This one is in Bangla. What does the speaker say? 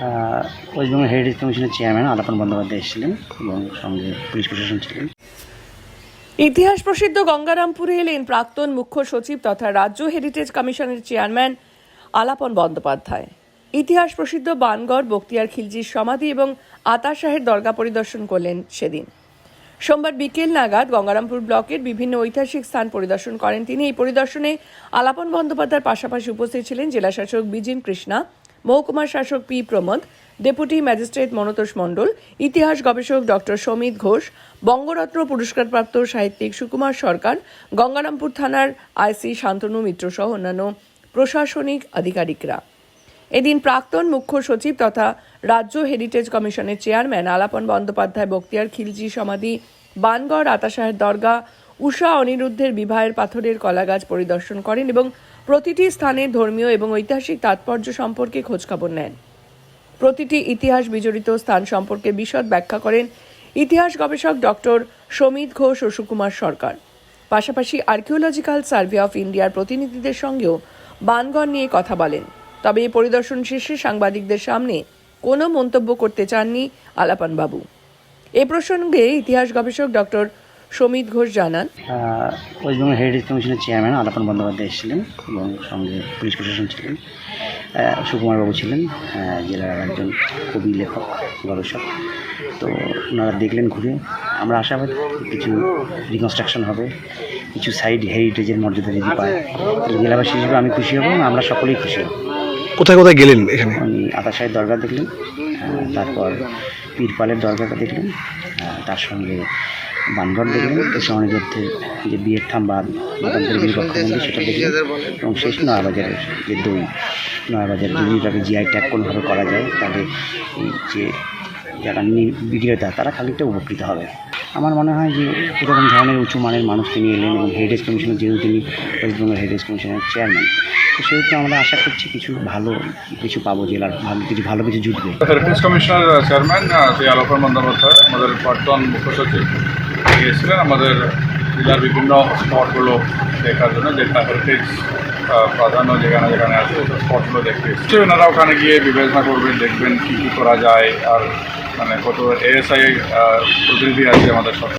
ওয়েস্ট বেঙ্গল হেরিটেজ কমিশনের চেয়ারম্যান আলাপন বন্দ্যোপাধ্যায় এসেছিলেন এবং সঙ্গে পুলিশ প্রশাসন ছিলেন। ইতিহাস প্রসিদ্ধ গঙ্গারামপুরে এলেন প্রাক্তন মুখ্য সচিব তথা রাজ্য হেরিটেজ কমিশনের চেয়ারম্যান আলাপন বন্দ্যোপাধ্যায়। ইতিহাস প্রসিদ্ধ বানগড়, বক্তিয়ার খিলজির সমাধি এবং আতাশাহের দরগা পরিদর্শন করলেন সেদিন। সোমবার বিকেল নাগাদ গঙ্গারামপুর ব্লকের বিভিন্ন ঐতিহাসিক স্থান পরিদর্শন করেন তিনি। এই পরিদর্শনে আলাপন বন্দ্যোপাধ্যায়ের পাশাপাশি উপস্থিত ছিলেন জেলাশাসক বিজিন কৃষ্ণা মহকুমা শাসক P Pramod, deputy magistrate Monotosh Mondal, ইতিহাস গবেষক ডক্টর সমিত ঘোষ, বঙ্গরত্ন পুরস্কারপ্রাপ্ত সাহিত্যিক সুকুমার সরকার, গঙ্গারামপুর থানার আইসি শান্তনু মিত্র সহ অন্যান্য প্রশাসনিক আধিকারিকরা। এদিন প্রাক্তন মুখ্য সচিব তথা রাজ্য হেরিটেজ কমিশনের চেয়ারম্যান আলাপন বন্দ্যোপাধ্যায় বক্তিয়ার খিলজি সমাধি, বানগড়, আতাশাহের দরগা উষা অনিরুদ্ধের বিবাহের পাথরের কলাগাছ পরিদর্শন করেন এবং প্রতিটি স্থানের ধর্মীয় এবং ঐতিহাসিক তাৎপর্য সম্পর্কে খোঁজখবর নেন। প্রতিটি ইতিহাস বিজড়িত স্থান সম্পর্কে বিশদ ব্যাখ্যা করেন ইতিহাস গবেষক ডক্টর সমিত ঘোষ ও সুকুমার সরকার। পাশাপাশি আর্কিওলজিক্যাল সার্ভে অফ ইন্ডিয়ার প্রতিনিধিদের সঙ্গেও বানগণ নিয়ে কথা বলেন। তবে এই পরিদর্শন শেষে সাংবাদিকদের সামনে কোনো মন্তব্য করতে চাননি আলাপানবাবু। এ প্রসঙ্গে ইতিহাস গবেষক ডক্টর সমিত ঘোষ জানান। ওয়েস্ট বেঙ্গল হেরিটেজ কমিশনের চেয়ারম্যান আলাপন বন্দ্যোপাধ্যায় এসেছিলেন এবং সঙ্গে পুলিশ প্রশাসন ছিলেন। সুকুমারবাবু ছিলেন জেলার একজন কবি লেখক গবেষক। তো ওনারা দেখলেন ঘুরে। আমরা আশাবাদী কিছু রিকনস্ট্রাকশন হবে কিছু সাইড হেরিটেজের মর্যাদা যদি পায় জেলাবাসী হিসেবে আমি খুশি হব আমরা সকলেই খুশি হব। কোথায় কোথায় গেলেন এখানে? উনি আতাশাহের দরগা দেখলেন তারপর পীরপালের দরগাটা দেখলেন? আহ, তার সঙ্গে বানগড় দেখলেন। এসে অনিরুদ্ধের যে বিয়ের থাম বা সেটা দেখলেন। এবং শেষ নয়াবাজারের যে দই নয়াবাজার যদি জিআই ট্যাগ কোনোভাবে করা যায় তাহলে যে যারা বিক্রেতা তারা খানিকটা উপকৃত হবে। আমার মনে হয় যে এরকম ধরনের উঁচু মানের মানুষ তিনি এলেন এবং হেরিটেজ কমিশনের যেহেতু তিনি ওয়েস্ট বেঙ্গল হেরিটেজ কমিশনের চেয়ারম্যান তো সেহেতু আমরা আশা করছি কিছু ভালো কিছু পাবো জেলার, ভালো কিছু ভালো কিছু জুটবে। Heritage commissioner chairman Shri Alokan Bandyopadhyay আমাদের প্রাক্তন মুখ্য সচিব এসেছিলেন। আমাদের জেলার বিভিন্ন স্পটগুলো দেখার জন্য, যেটা হেরিটেজ প্রাধান্য যেখানে যেখানে আছে, ওই স্পটগুলো দেখতে এসছে। ওনারা ওখানে গিয়ে বিবেচনা করবেন, দেখবেন কী কী করা যায়, আর মানে কত এএসআই প্রতিনিধি আছে আমাদের সাথে